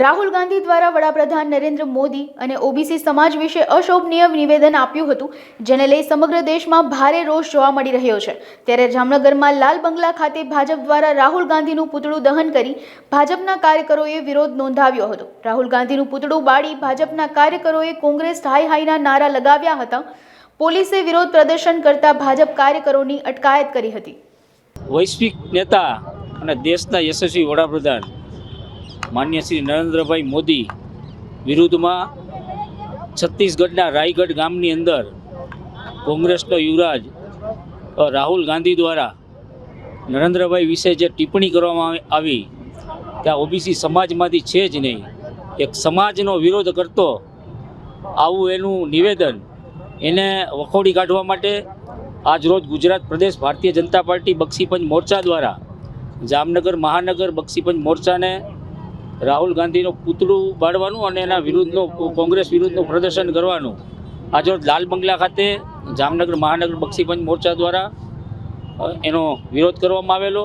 રાહુલ ગાંધી દ્વારા વડાપ્રધાન નરેન્દ્ર મોદી અને ઓબીસી સમાજ વિશે અશોભનીય નિવેદન આપ્યું હતું, જેને લઈ સમગ્ર દેશમાં ભારે રોષ જોવા મળી રહ્યો છે. ત્યારે જામનગરમાં લાલ બંગલા ખાતે ભાજપ દ્વારા રાહુલ ગાંધીનું પૂતળું દહન કરી ભાજપના કાર્યકરોએ વિરોધ નોંધાવ્યો હતો. રાહુલ ગાંધીનું પૂતળું બાળી ભાજપના કાર્યકરોએ કોંગ્રેસ હાય હાયના નારા લગાવ્યા હતા. પોલીસે વિરોધ પ્રદર્શન કરતા ભાજપ કાર્યકરોની અટકાયત કરી હતી. વૈશ્વિક નેતા અને દેશના યશસ્વી વડાપ્રધાન માન્ય શ્રી નરેન્દ્રભાઈ મોદી વિરુદ્ધમાં છત્તીસગઢના રાયગઢ ગામની અંદર કોંગ્રેસનો યુવરાજ રાહુલ ગાંધી દ્વારા નરેન્દ્રભાઈ વિશે જે ટિપ્પણી કરવામાં આવી- ત્યાં ઓબીસી સમાજમાંથી છે જ નહીં, એક સમાજનો વિરોધ કરતો આવું એનું નિવેદન એને વખોડી કાઢવા માટે આજરોજ ગુજરાત પ્રદેશ ભારતીય જનતા પાર્ટી બક્ષીપંચ મોરચા દ્વારા જામનગર, મહાનગર બક્ષીપંચ મોરચાને રાહુલ ગાંધીનું પૂતળું બાળવાનું અને એના વિરુદ્ધનું કોંગ્રેસ વિરુદ્ધનું પ્રદર્શન કરવાનું. આજરોજ લાલ બંગલા ખાતે જામનગર મહાનગર બક્ષીપંચ મોરચા દ્વારા એનો વિરોધ કરવામાં આવેલો.